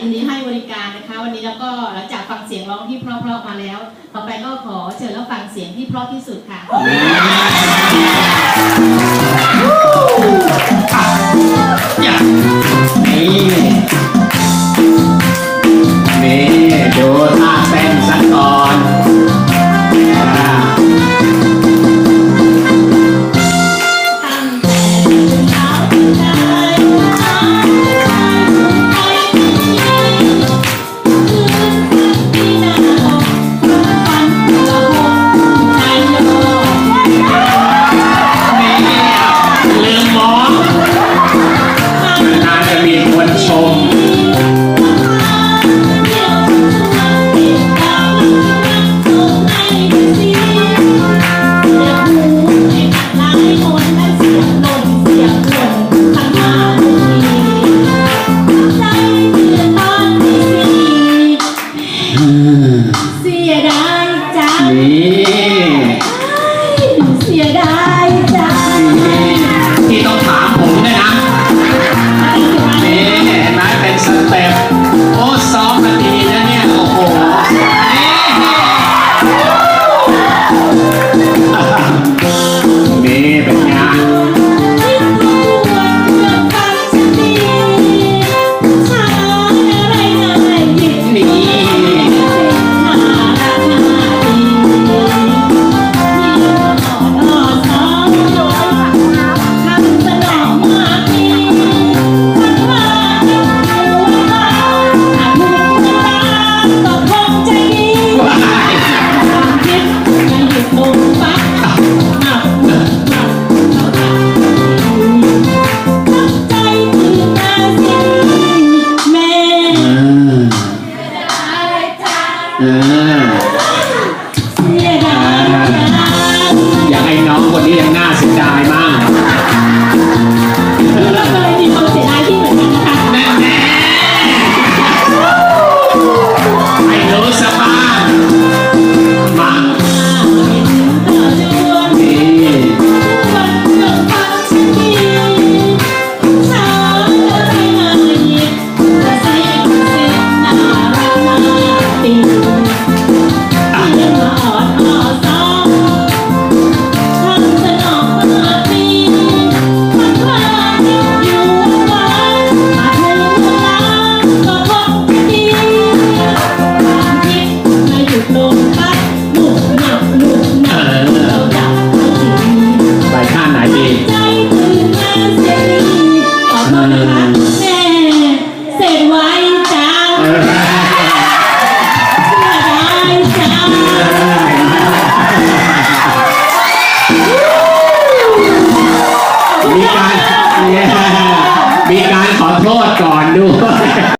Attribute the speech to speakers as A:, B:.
A: ยินดีให้บริการนะคะ วันนี้แล้วก็หลังจากฟังเสียงร้องที่เพราะๆมาแล้ว ต่อไปก็ขอเชิญล้วฟังเสียงที่เพราะที่สุดค่ะ
B: enemy went
A: on 嗯。 แม่เสร็จไว้จ้าเสียดายจ้า
B: มีการ มีการขอโทษก่อนด้วย